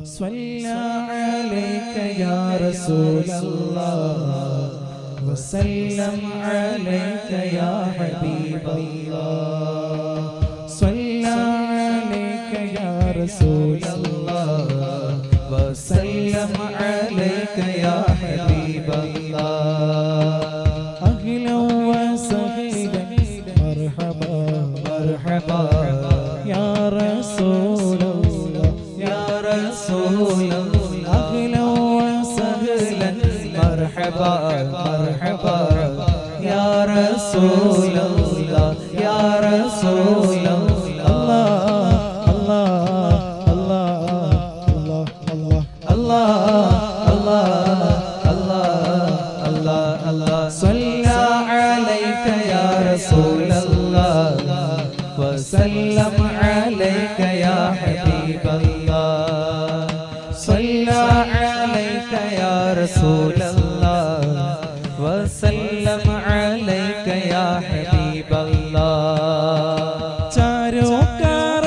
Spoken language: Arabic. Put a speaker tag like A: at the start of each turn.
A: صلى عليك يا رسول الله وسلم عليك يا حبيب الله. صلى عليك يا رسول الله وسلم عليك يا حبيب الله. أهلا وسهلا مرحبا مرحبا يا رسول رسول أهلا وسهلا مرحبا مرحبا. يا رسول الله يا رسول الله. وسلم عليك يا حبيب الله. عليك يا رسول الله وسلم عليك يا حبيب